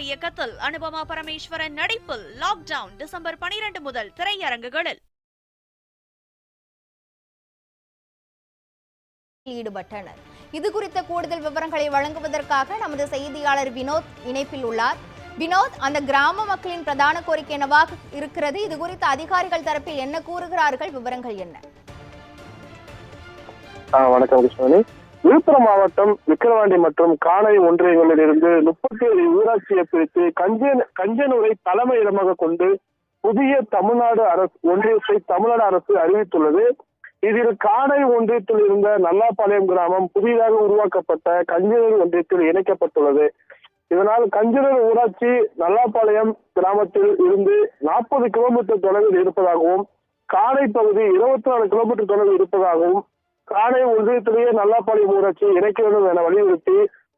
இயக்கத்தில் அனுபமா பரமேஸ்வரன் நடிப்பில் lockdown December பனிரெண்டு முதல் திரையரங்குகளில். ஈடுபட்டனர். இது குறித்த கூடுதல் விவரங்களை வழங்குவதற்காக நமது செய்தியாளர் வினோத் இணைப்பில் உள்ளார். வினோத் அந்த கிராம மக்களின் பிரதான கோரிக்கை என்னவாக இருக்கிறது? இது குறித்து அதிகாரிகள் தரப்பில் என்ன கூறுகிறார்கள்? விவரங்கள் என்ன? ஆ, வணக்கம் கிருஷ்ணவேணி. விழுப்புரம் மாவட்டம் விக்கிரவாண்டி மற்றும் காணை ஒன்றியங்களில் இருந்து முப்பத்தி ஏழு ஊராட்சியை பிரித்து கஞ்சன் கஞ்சனூரை தலைமையிடமாக கொண்டு புதிய தமிழ்நாடு அரசு ஒன்றியத்தை தமிழ்நாடு அரசு அறிவித்துள்ளது. இதில் காணை ஒன்றியத்தில் இருந்த நல்லாப்பாளையம் கிராமம் புதிதாக உருவாக்கப்பட்ட கஞ்சனூர் ஒன்றியத்தில் இணைக்கப்பட்டுள்ளது. இதனால் கஞ்சனூர் ஊராட்சி நல்லாப்பாளையம் கிராமத்தில் இருந்து நாற்பது கிலோமீட்டர் தொலைவில் இருப்பதாகவும் காணை பகுதி இருபத்தி நாலு கிலோமீட்டர் தொலைவில் இருப்பதாகவும் காணை ஒன்றியத்திலேயே நல்லாப்பாளையம் ஊராட்சி இணைக்க வேண்டும் என வலியுறுத்தி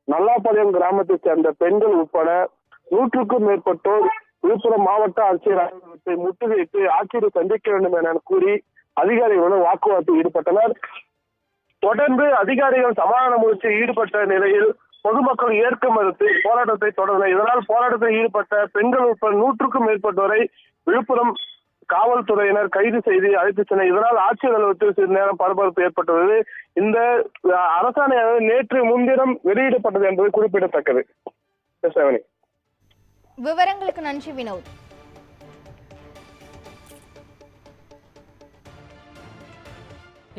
நல்லாப்பாளையம் கிராமத்தைச் சேர்ந்த பெண்கள் உட்பட நூற்றுக்கும் மேற்பட்டோர் விழுப்புரம் மாவட்ட ஆட்சியர் அலுவலகத்தை முற்றுகையிட்டு ஆட்சியரை சந்திக்க வேண்டும் என கூறி அதிகாரிகளுடன் வாக்குவாதத்தில் ஈடுபட்டனர். தொடர்ந்து அதிகாரிகள் சமாதான முயற்சியில் ஈடுபட்ட நிலையில் பொதுமக்கள் ஏற்க மறுத்து போராட்டத்தை தொடர்ந்தனர். இதனால் போராட்டத்தில் ஈடுபட்ட பெண்கள் உட்பட நூற்றுக்கும் மேற்பட்டோரை விழுப்புரம் காவல்துறையினர் கைது செய்து அழைத்து சென்றனர் இதனால் ஆட்சியர் அலுவலகத்தில் சிறிது நேரம் பரபரப்பு ஏற்பட்டுள்ளது. இந்த அரசாணையானது நேற்று முன்தினம் வெளியிடப்பட்டது என்பது குறிப்பிடத்தக்கது. விவரங்களுக்கு நன்றி வினோத்.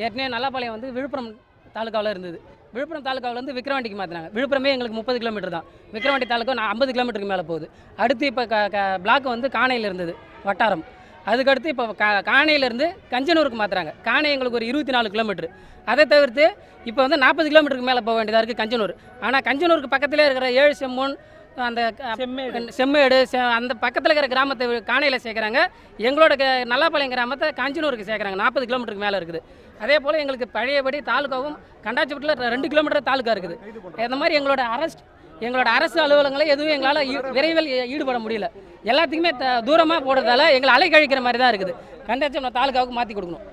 ஏற்கனவே நல்லாப்பாளையம் வந்து விழுப்புரம் தாலுக்காவில் இருந்தது. விழுப்புரம் தாலுக்காவில் வந்து விக்ரவாண்டிக்கு மாற்றினாங்க விழுப்புரமே எங்களுக்கு முப்பது கிலோமீட்டர் தான். விக்ரவாண்டி தாலுக்கா நான் ஐம்பது கிலோமீட்டருக்கு மேலே போகுது. அடுத்து இப்போ க க பிளாக் வந்து காணையில் இருந்தது. வட்டாரம். அதுக்கடுத்து இப்போ கா காணையிலேருந்து கஞ்சனூருக்கு மாற்றுறாங்க காணை எங்களுக்கு ஒரு இருபத்தி நாலு கிலோமீட்டர். அதை தவிர்த்து இப்போ வந்து நாற்பது கிலோமீட்டருக்கு மேலே போக வேண்டியதாக இருக்குது கஞ்சனூர். ஆனால் கஞ்சனூருக்கு பக்கத்திலே இருக்கிற ஏழு செம்மூன் அந்த செம்மேடு. செ- அந்த பக்கத்தில் இருக்கிற கிராமத்தை காணையில் சேர்க்குறாங்க. எங்களோட க நல்லாப்பாளையம் கிராமத்தை காஞ்சனூருக்கு சேர்க்குறாங்க. நாற்பது கிலோமீட்டருக்கு மேலே இருக்குது. அதே போல் எங்களுக்கு பழையபடி தாலுக்காவும் கண்டாச்சிப்பட்டில் ரெண்டு கிலோமீட்டர் தாலுக்கா இருக்குது. இந்த மாதிரி எங்களோட அரசு எங்களோட அரசு அலுவலகங்களை எதுவும் எங்களால் விரைவில் ஈடுபட முடியல. எல்லாத்துக்குமே த- தூரமாக போடுறதால எங்களை அலை கழிக்கிற மாதிரி தான் இருக்குது கண்டாச்சி தாலுக்காவுக்கு மாற்றி கொடுக்கணும்.